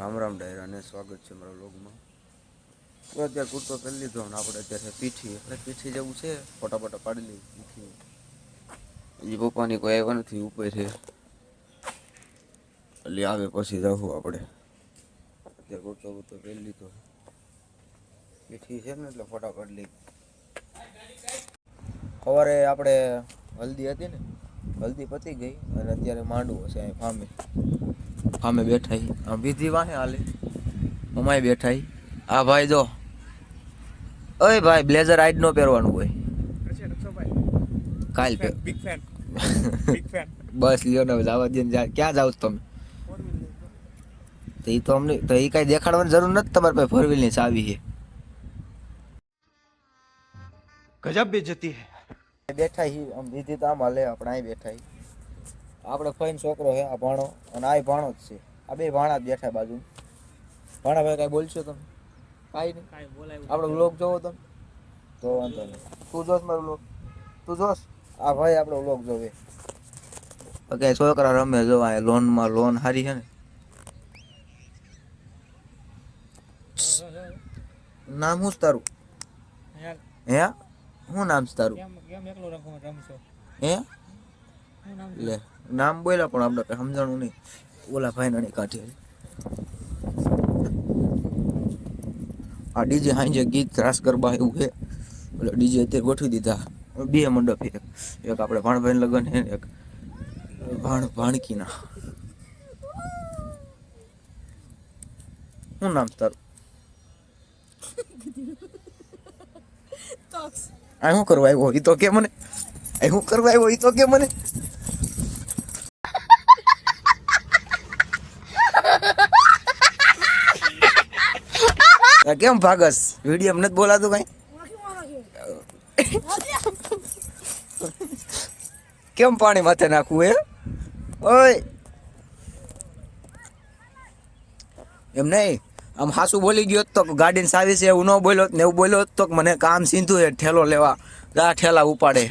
રામ રામ ડાયરાને સ્વાગત છે મારા લોગમાં તો અત્યારે કુર્તો પહેરી લીધો અને આપણે અત્યારે પીઠી એટલે પીઠી જેવું છે ફોટા ફોટા પાડી લઈ પીઠી. હજી પપ્પાની કોઈ આવ્યા નથી ઉપર છે. એટલે આવે પછી જવું આપણે. અત્યારે કુર્તો કુર્તો પહેરી લીધો. પીઠી છે ને એટલે ફોટા પાડી લઈ. સવારે આપણે હલ્દી હતી ને, હલ્દી પતી ગઈ અને અત્યારે માંડવો છે અહીં ફામે ફામે બેઠા હી આમ વિધિ વાહે હાલે. અમાય બેઠા હી આ ભાઈ જો. ઓય ભાઈ બ્લેઝર આઈડ નો પહેરવાનું હોય. કાલ બિગ ફેન બિગ ફેન બસ લ્યો ને જવા દે ક્યાં જાવ છો તમે? તો એ તો અમને તો એ કાંઈ દેખાડવાની જરૂર નથી તમારે પાસે ફોર વ્હીલની ચાવી છે ગજબ બેજતી હે. બેઠા હી આમ દીધી તો આમ હાલે આપણે અહીં બેઠા હી આપણે ફઈન છોકરો છે આ ભાણો અને આ ભાણો જ છે. આ બે ભાણા જ બેઠા બાજુ ભાણા ભાઈ કાંઈ બોલશો તમે? કાંઈ નહીં. આપણો વ્લોગ જોવો તમે? તો વાંધો નહીં. તું જોશ મારો વ્લોગ. તું જોશ? આ ભાઈ આપણો વ્લોગ જોવે. ઓકે છોકરા રમે જો આ લોનમાં લોન હારી છે ને. નામ શું તારું? હે? શું નામ છે તારું? હે? લે નામ બોલ્યા પણ આપણે કઈ સમજાણું નહીં. ઓલા ભાઈ નાની કાઢી આ ડીજે હાંજે ગીત રાસ ગરબા એવું છે એટલે ડીજે અત્યારે ગોઠવી દીધા. બે મંડપ એક. એક આપણે ભાણભાઈ લગ્ન છે એક ભાણ ભાણકીના. શું નામ તારું? આ શું કરવા આવ્યો? એ તો કે મને. આ શું કરવા આવ્યો એ તો કે મને. કેમ ભાગસ? વીડિયો નથી બોલાતું કઈ? કેમ પાણી માથે નાખવું એ ઓય! એમ નહીં? આમ હાસુ બોલી ગયો તો ગાડીની સાવી છે, એવું ન બોલ્યો ને એવું બોલ્યો તો મને કામ સીધું એ ઠેલો લેવા. જા ઠેલા ઉપાડે.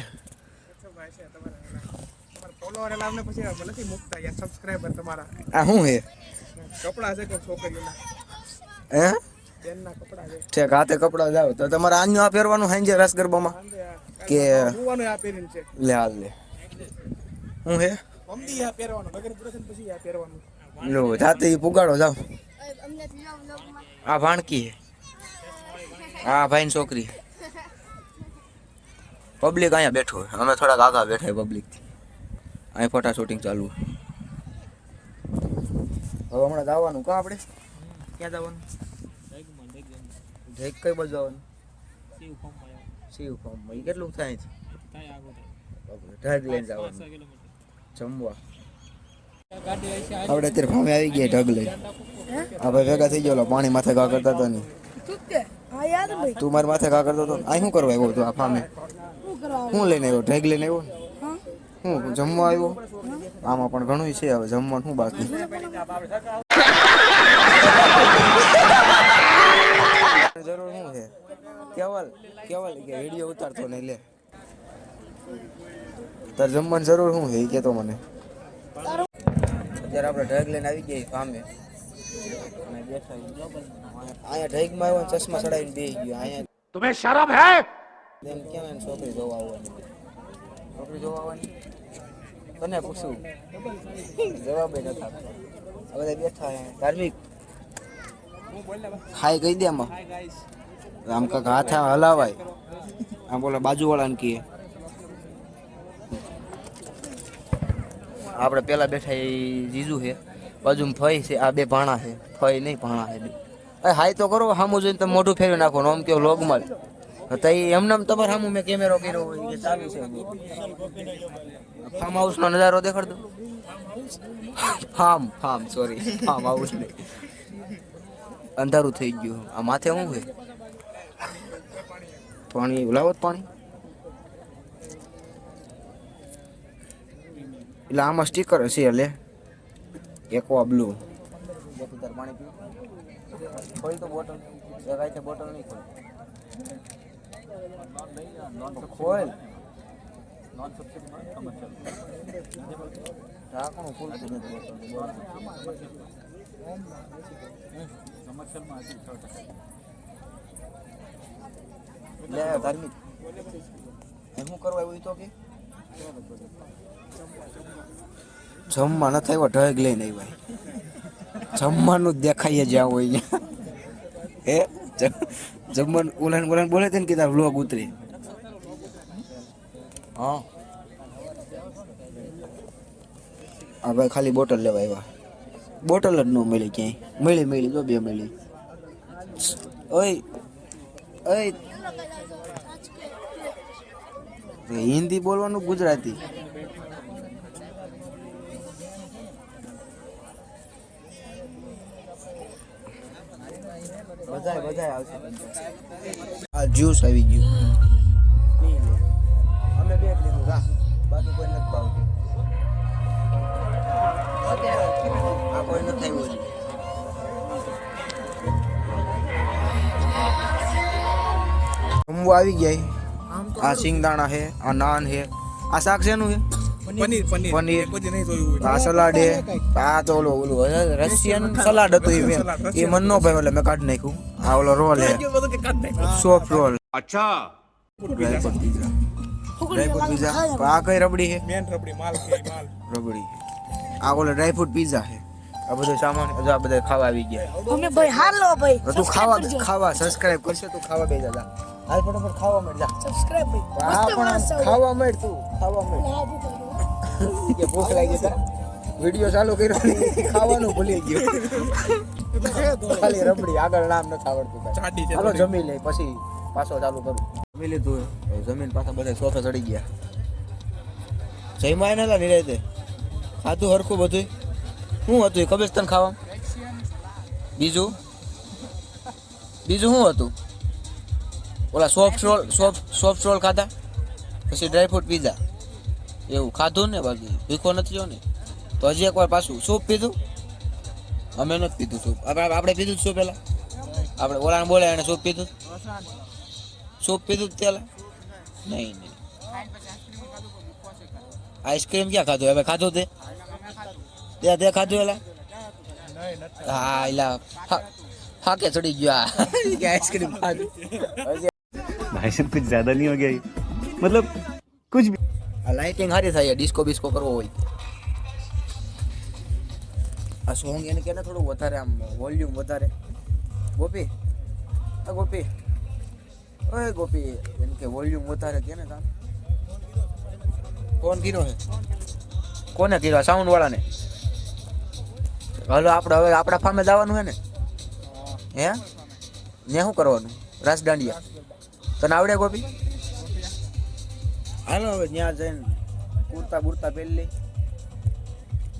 તમારા લાવને પછી નથી મૂકતા યાર સબસ્ક્રાઇબર તમારા. આ શું હે? કપડા છે કે છોકરીઓના? હે? બેનના કપડા છે. ઠેક હાથે કપડા જાવ તો તમારે આન્યું આ પહેરવાનું હાંજે રસ ગરબામાં? કે- હોવાનું આ પહેરીને છે. લે હાલ લે. શું હે? મમ્મી આ પહેરવાનું. વગર પૂરે પછી આ પહેરવાનું. લો જાતે પુગાડો જાવ આ ભાણકી હે. આ ભાઈની છોકરી. પબ્લિક અહીંયા બેઠો અમે થોડાક આગા બેઠા પબ્લિક અહીં ફોટા શૂટિંગ ચાલુ. હવે હમણાં જવાનું કા આપણે? ક્યાં જવાનું? ઢેક કઈ બાજુ જવાનું? શિવ ફોર્મ એ કેટલું થાય છે ઢગ લઈને જવાનું. જમવા. આપણે અત્યારે ફામે આવી ગયા ઢગ લઈ આપણે ભેગા થઈ ગયો પાણી માથે ગા કરતા હતા નહીં તું મારી માથે ગા કરતો હતો અહીં શું કરવા આવ્યો તું આ ફામે? શું લઈને આવ્યો, ઢેગ લઈને આવ્યો હું જમવા આવ્યો? આમાં પણ ઘણું છે હવે જમવાનું શું બાકી? જરૂર શું છે? કેવલ કેવલ કે વીડિયો ઉતારતો નહીં લે. તાર જમવાનું જરૂર શું છે એ કહેતો મને. અત્યારે આપણે ઢગ લઈને આવી ગયા ફામે અહીંયા ઢગમાં આવ્યો ચશ્મા ચડાવીને બેસી ગયો અહીંયા. તમે શરમ હે કેમ છોકરી જોવા આવવાની. છોકરી જોવા આવવાની? તને પૂછું? જવાબ નથી આપતો. આ બધા બેઠા હે. ધાર્મિક? હાય કહી દે આમાં. આમ કાંક હાથ હલાવાય. આમ બોલે બાજુવાળાને કહે. આપણે પેલા બેઠા એ જીજુ છે. બાજુમાં ફઈ છે. આ બે ભાણા છે. ફઈ નહીં, ભાણા છે અરે હાય તો કરો સામું જોઈને તમે મોઢું ફેરવી નાખો આમ કેવો લોગમાં તો એમને તમારે સામું મેં કેમેરો કર્યો હોય ચાલુ છે ફાર્મ હાઉસનો નજારો દેખાડ દો. Farm farm sorry farm house નહીં અંધારું થઈ ગયું. આ માથે શું છે? પાણી લાવો પાણી? એટલે આમાં સ્ટીકર હશે એટલે એકવા બ્લુ. પાણી પીવું તો બોટલ બોટલ નહીં ખોલ. ખુલતું નથી લે ધાર્મિક શું કરવા એવું તો કે જમવા નથી આવ્યો ઢગ લઈને આવ્યા. જમવાનું દેખાઈએ જ્યાં હોય હે? જમવાનું ઓલાન ઓલાન બોલે છે ને કે તાર વ્લોગ ઉતરે. હા. આ ભાઈ ખાલી બોટલ લેવા આવ્યા. બોટલ જ ન મળી ક્યાંય. મળી મળી, જો બે મળી. ઓય ઓય. હિન્દી બોલવાનું ગુજરાતી. આ જ્યુસ આવી ગયું. આંબો આવી ગયા આ સિંગદાણા હે આ નાન હે આ શાક શેનું હે પનીર. આ સલાડ હે આ તો ઓલો ઓલો સલાડ હતો એ એ ભાઈ મેં કાઢી નાખ્યું. આ ઓલો રોલ હે સોફ્ટ રોલ અચ્છા. આ કઈ રબડી હે રબડી આ ઓલો ડ્રાયફ્રૂટ પીઝા હે આ બધો સામાન આ બધા ખાવા આવી ગયા. અમે તું ખાવા ખાવા સબસ્ક્રાઈબ કરશે તું ખાવા બેજા હાલ ફટાફટ ખાવા મળ જા. સબસ્ક્રાઇબ પણ ખાવા મળ તું ખાવા મળ કે ભૂખ લાગી તા વિડિયો ચાલુ કર્યો ખાવાનું ભૂલી ગયો. ખાલી રબડી આગળ નામ નથી આવડતું ચાલો છે જમી લે પછી પાછો ચાલુ કરું. જમી લીધું જમીન પાછા બધા સોફે ચડી ગયા. જઈમાં નિરાય નિરાતે ખાધું હરખું બધું શું હતું કબેસ્તન ખાવા બીજું? બીજું શું હતું? ઓલા soft roll soft soft roll ખાધા? પછી ડ્રાયફ્રૂટ પીઝા એવું ખાધું ને બાકી ભીખો નથી જો ને. તો હજી એકવાર પાછું સૂપ પીધું? અમે નથી પીધું સૂપ. આપણે આપણે પીધું જ સૂપ પેલા? આપણે ઓલાને બોલે એને સૂપ પીધું? સૂપ પીધું જ પેલા? નહીં નહીં. આઈસ્ક્રીમ ક્યાં ખાધું? હવે ખાધું તે? તે તે ખાધું એલા? હા એલા ફાકે ચડી ગયો આઈસ્ક્રીમ ખાધું? भाई साहब कुछ ज्यादा नहीं हो गया ये? मतलब कुछ भी આ લાઇટિંગ સારી થાય ડિસ્કો બિસ્કો કરવો હોય આ સોંગ એને કે ને થોડું વધારે આમ વોલ્યુમ વધારે ગોપી આ ગોપી ઓય ગોપી એમ કે વોલ્યુમ વધારે કે ને તામ કોણ કીધો છે કોને કીધો સાઉન્ડ વાળાને હાલો આપણે હવે આપણા ફાર્મે જવાનું છે ને હે ને શું કરવાનું રાસ દાંડિયા તને આવડે ગોપી? હાલો હવે ત્યાં જઈને કુર્તા બુરતા પહેરી લઈ.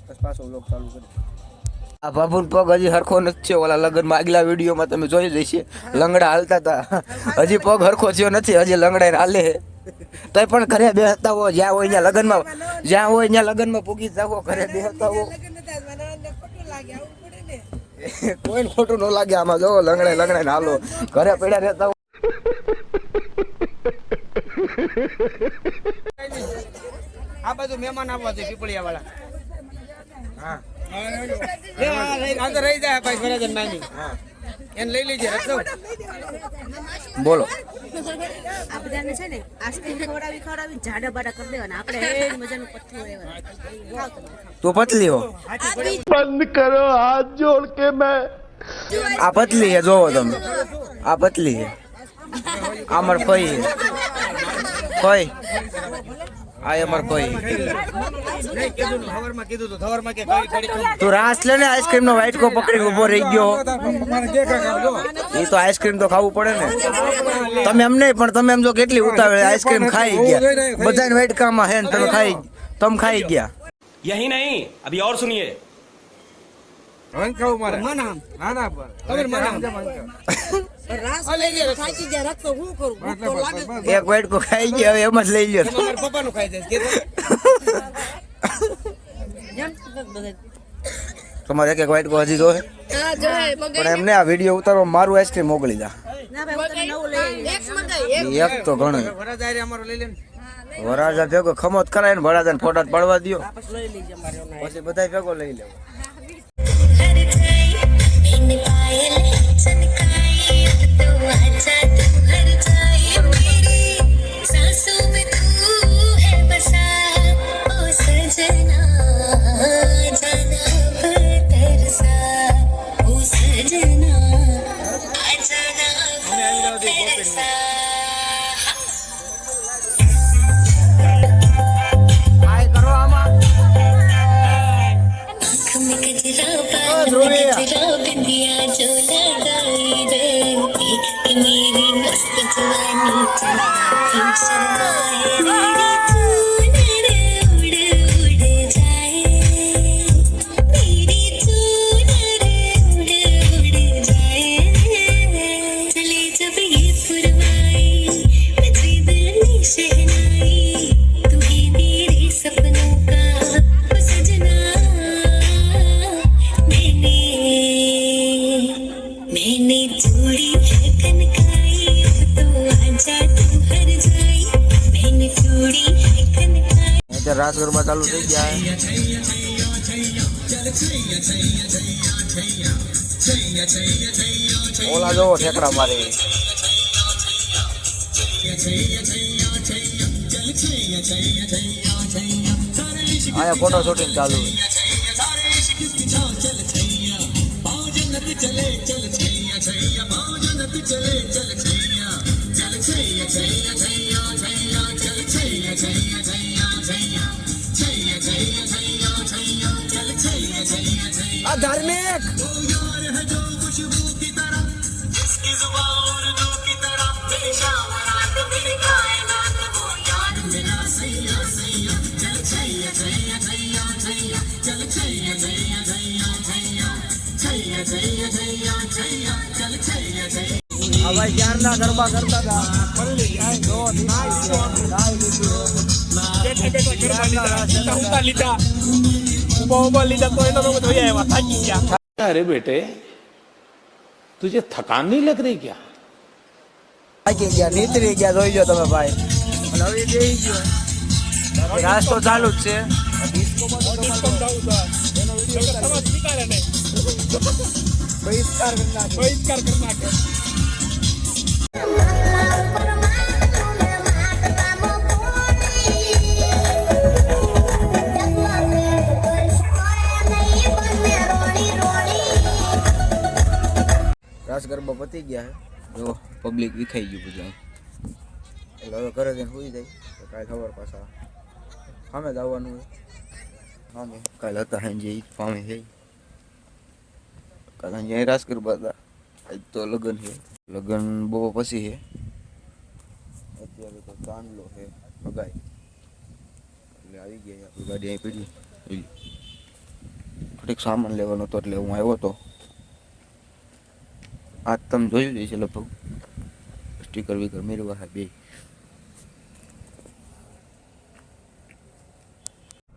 પછી પાછો વ્લોગ ચાલુ કરી. આ બાબુન પગ હજી હરખો નથી થયો. ઓલા લગ્નમાં આગલા વિડીયોમાં તમે જોઈ જઈશે લંગડા હાલતા હતા. હજી પગ હરખો થયો નથી. હજી લંગડા હાલે તોય પણ ઘરે બેસતા હો. જ્યાં હોય ત્યાં લગ્નમાં જ્યાં હોય ત્યાં લગ્નમાં પૂગી જાવ ઘરે બેસતા હો. કોઈ ખોટું ન. લાગે આમાં. જો લંગડે લંગડે ને હાલો. ઘરે પડ્યા રહેતા આ બાજુ મહેમાન આવવા છે પીપળિયા વાળા હા રહી જાય લઈ લેજે બોલો. પતલી હો. બંધ કરો હાથ જોડ કે મેં. આ પતલી હે જોવો તમે. આ પતલી હે. আমার કોઈ কই આય અમાર કોઈ તું રાસ લે ને આઈસ્ક્રીમ નો વાઈટ કો પકડી ઊભો રહી ગયો. એ તો આઈસ્ક્રીમ તો ખાવું પડે ને. તમે એમ નહીં, પણ તમે એમ જો કેટલી ઉતાવળે આઈસ્ક્રીમ ખાઈ ગયા. બધાને વાઈટ કામાં હે ને તમે ખાઈ તમે ખાઈ ગયા. યહી નહીં, અભી ઓર સુનિયે. હંકાવું મારે. મનામ ના ના પર ખબર મને રાસ થાકી ગયા રખતો હું કરું? ભૂખ તો લાગે એક વાઇટ કો ખાઈ ગયા હવે એમ જ લઈ લ્યો. તમારા પપ્પાનું ખાઈ જાય કીધું જાણ તો બધા તમારે એક એક વાઇટ કો હજી જો હે હા જોઈએ પણ એમને આ વીડિયો ઉતારવા મારું આઈસ્ક્રીમ મોકલી દા. એક તો ઘણું. વરાજા ભેગો ખમોત કરાય ને વરાજા ફોટા જ પડવા દ્યો. પછી લઈ લેજે પછી બધા ભેગો લઈ લેવો. Anything મારે અહીંયા ફોટો શૂટિંગ ચાલુ. આ ધાર્મિક ભાઈ ક્યારના ગરબા કરતા હતા પલ્લી અરે બેટે તુજે થકાન નહીં લગ રહી ક્યાં થાકી ગયા નીતરી ગયા જોઈ જો તમે ભાઈ. અને હવે ગયો. તો ચાલુ જ છે. બહિષ્કાર કરી. બહિષ્કાર કરી નાખે. રાસ ગરબા પતી ગયા છે જો પબ્લિક વિખાઈ ગયું બધું એટલે હવે ઘરે જઈને સુઈ જાય. તો કાંઈ ખબર પાછા. સામે જ આવવાનું હોય સામે કાલે હતા સાંજે ફામે છે. કાલે સાંજે રાસ ગરબા હતા આજ તો લગ્ન છે. લગ્ન બહુ પછી છે. અત્યારે તો ચાંદલો છે અગાઈ એટલે આવી ગયા. આપણી ગાડી અહીં પડી. થોડીક સામાન લેવાનો હતો એટલે હું આવ્યો હતો આ તમે જોયું જ છે લગભગ. સ્ટીકર વિકર મેળવા હા બે.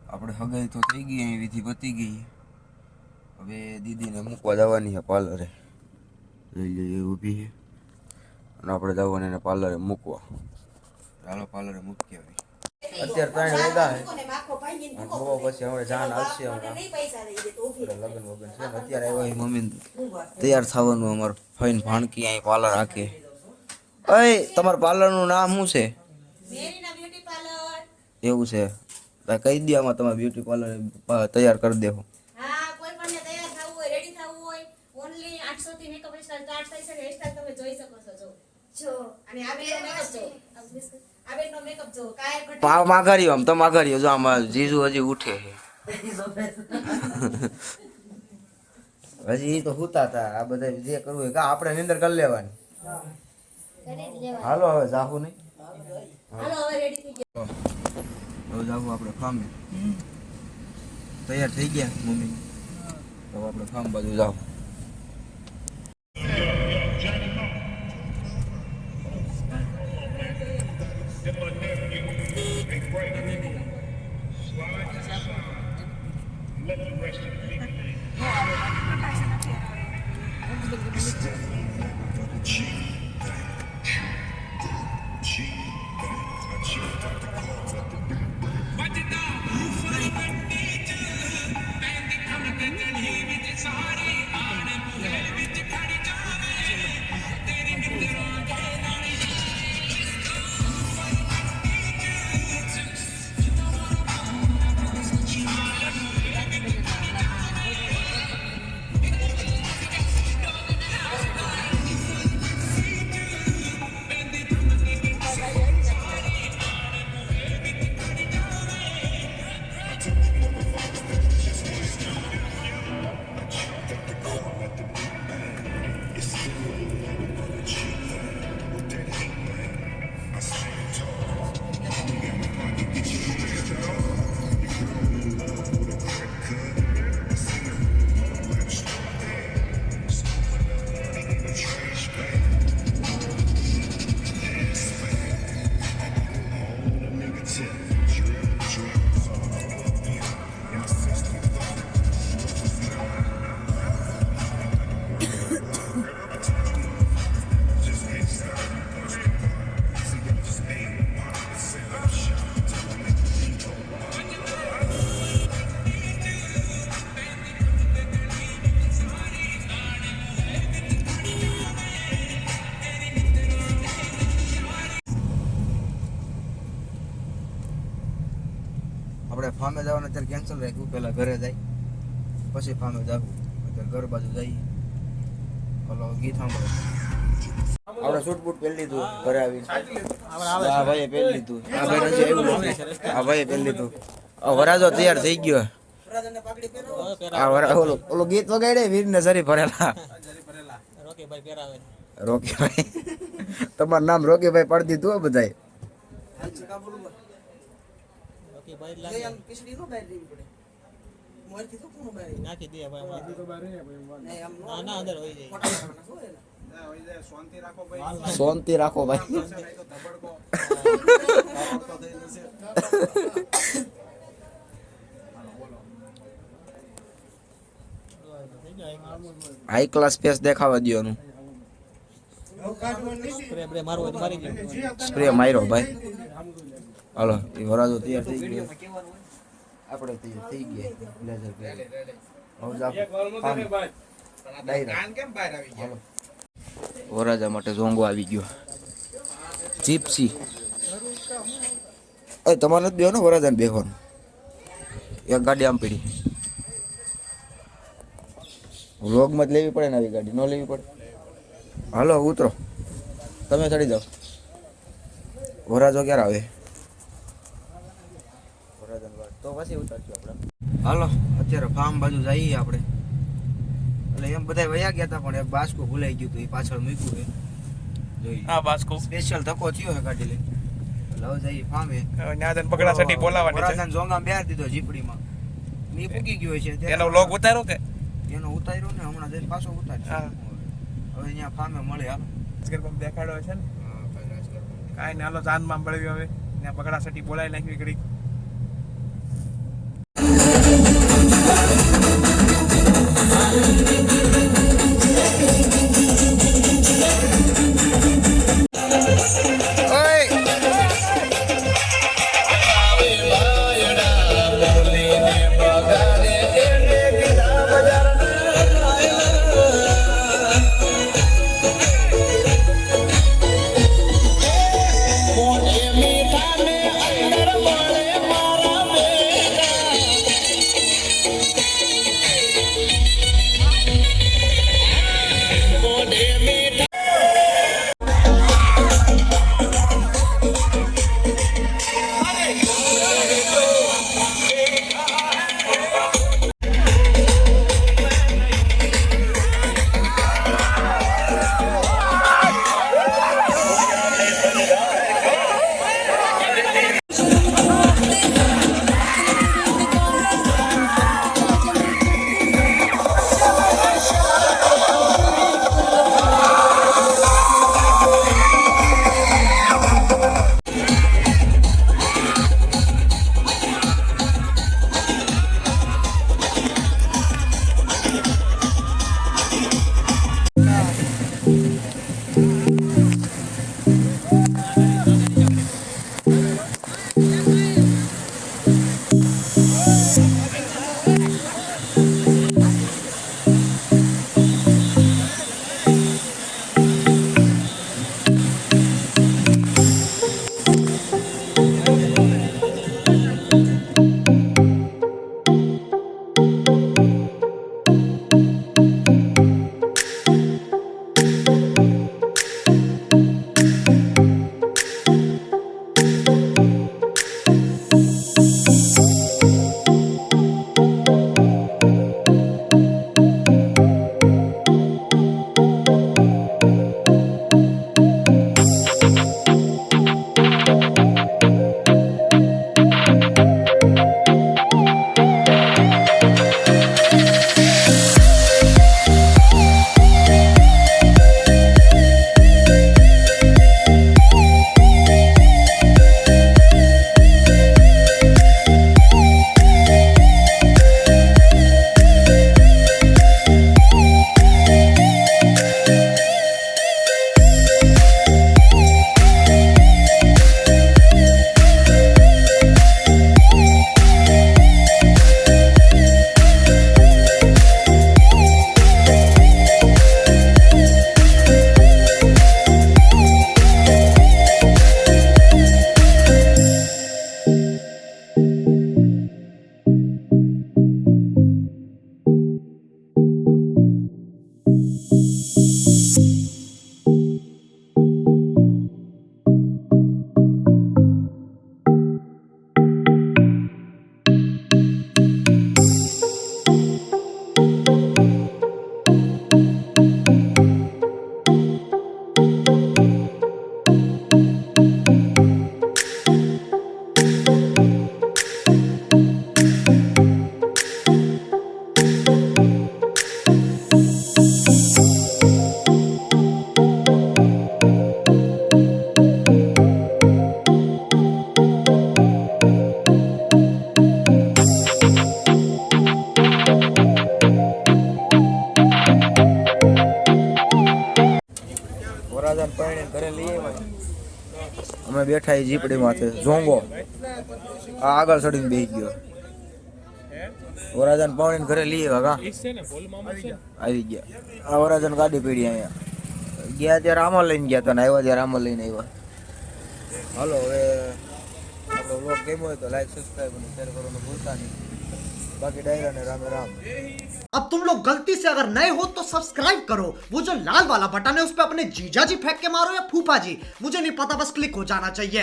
આપણે હગાઈ તો થઈ ગઈ અહીં વિધિ પતી ગઈ. હવે દીદીને મૂકવા જવાની છે પાર્લરે. લઈ લઈએ ઊભી છે. અને આપણે જવાનું એને પાર્લરે મૂકવા. ચાલો પાર્લરે મૂકી આવી અત્યારે ત્રણ વાગ્યા છે. પછી હવે જાન આવશે હમણાં. લગ્ન વગન છે. અત્યારે આવ્યા મમ્મી તૈયાર થવાનું અમારે ફાઈન ભાણકી અહીં પાર્લર રાખીએ અય તમારા પાર્લરનું નામ શું છે? એવું છે. તો કહી દે આમાં તમારે બ્યુટી પાર્લર તૈયાર કરી દેવો હા કોઈ પણ તૈયાર થવું હોય રેડી થવું હોય ઓનલી 800 થી મેકઅપ સ્ટાર્ટ થાય છે હેરસ્ટાઈલ તમે જોઈ શકો છો જો. જો અને આ બેનો મેકઅપ જો આ બેનો મેકઅપ જો કાય કટ પા માઘારીઓ આમ તો માઘારી જો આમાં જીજુ હજી ઉઠે હજી એ તો હુતા હતા આ બધા જે કરવું હોય કા આપણે નિંદર કરી લેવાની. હાલો હવે જાહુ નહીં. હવે રેડી થઈ ગયા. હવે જાવું આપણે ફાર્મે તૈયાર થઈ ગયા મમ્મી. તો આપણે ફાર્મ બાજુ જાવ અત્યારે કેન્સલ રાખ્યું પેલા ઘરે જાય પછી ફામે જવું અત્યારે ઘર બાજુ જઈએ. ઓલો ગીત સાંભળો. આપણે શૂટ બૂટ પહેરી લીધું ઘરે આવીને. આ ભાઈએ પહેરી લીધું. આ ભાઈ નથી આવ્યું. આ ભાઈએ પહેરી લીધું. વરાજો તૈયાર થઈ ગયો. આ વરા ઓલો ઓલો ગીત વગાડે વીરને જરી ભરેલા. રોકીભાઈ. તમારું નામ રોકીભાઈ પાડી દીધું હો બધાય ખીચડી નો બહાર દેવી પડે. મોરથી તો કોણ બહાર નાખી દે અંદર હોય જાય શાંતિ રાખો ભાઈ. હાઈ ક્લાસ ફેસ દેખાવા દ્યોનું સ્પ્રે માર્યો ભાઈ. હાલો એ વરાજો તૈયાર થઈ ગયો. આપણે તૈયાર થઈ ગયા બ્લેઝર પહેરી. વરાજા માટે ઝોંગો આવી ગયો. જીપસી એ તમારે જ બેહો ને વરાજાને બેહવાનું. એક ગાડી આમ પડી. વ્લોગમાં જ લેવી પડે ને આવી ગાડી ન લેવી પડે. હાલો ઉતરો. તમે ચડી જાઓ. વરાજો ક્યારે આવે? તો પછી ઉતારજો આપણે. હાલો અત્યારે ફાર્મ બાજુ જઈએ આપણે. એટલે એમ બધા વયા ગયા હતા પણ એ બાસકું ભૂલાઈ ગયું હતું એ પાછળ મૂક્યું છે. જોઈ. હા બાસ્કો. સ્પેશિયલ ધક્કો થયો છે ગાડી લઈ એટલે હવે જઈએ ફામે નાદન પકડા સટી બોલાવાની છે. ઝોંગામાં બેહાર દીધો જીપડીમાં. ની પૂકી ગયો છે. એનો લોગ ઉતાર્યો કે? એનો ઉતાર્યો ને હમણાં જઈને પાછો ઉતાર્યો હા. હવે અહીંયા ફામે મળે હાલો. ગરબમ દેખાડ્યો છે ને? કાંઈ ને હાલો જાનમાં મળ્યું હવે. ત્યાં બગડા સટી બોલાવી નાખવી ઘડી બેઠા એ જીપડી માથે. ઝોંગો આ આગળ ચડીને બેસી ગયો. વરાજન પાણીને ઘરે લઈએ કાકા આવી ગયા. આ વરાજન ગાડી પીડી અહીંયા. ગયા ત્યારે આમાં લઈને ગયા હતા ને આવ્યા ત્યારે આમાં લઈને આવ્યા. હાલો, હવે આપણો બ્લોગ ગમ્યો હોય તો લાઈક સબસ્ક્રાઈબ અને શેર કરવાનું ભૂલતા નહીં. बाकी डायरा ने राम राम अब तुम लोग गलती से अगर नए हो तो सब्सक्राइब करो वो जो लाल वाला बटन है उस पर अपने जीजा जी फेंक के मारो या फूफा जी मुझे नहीं पता बस क्लिक हो जाना चाहिए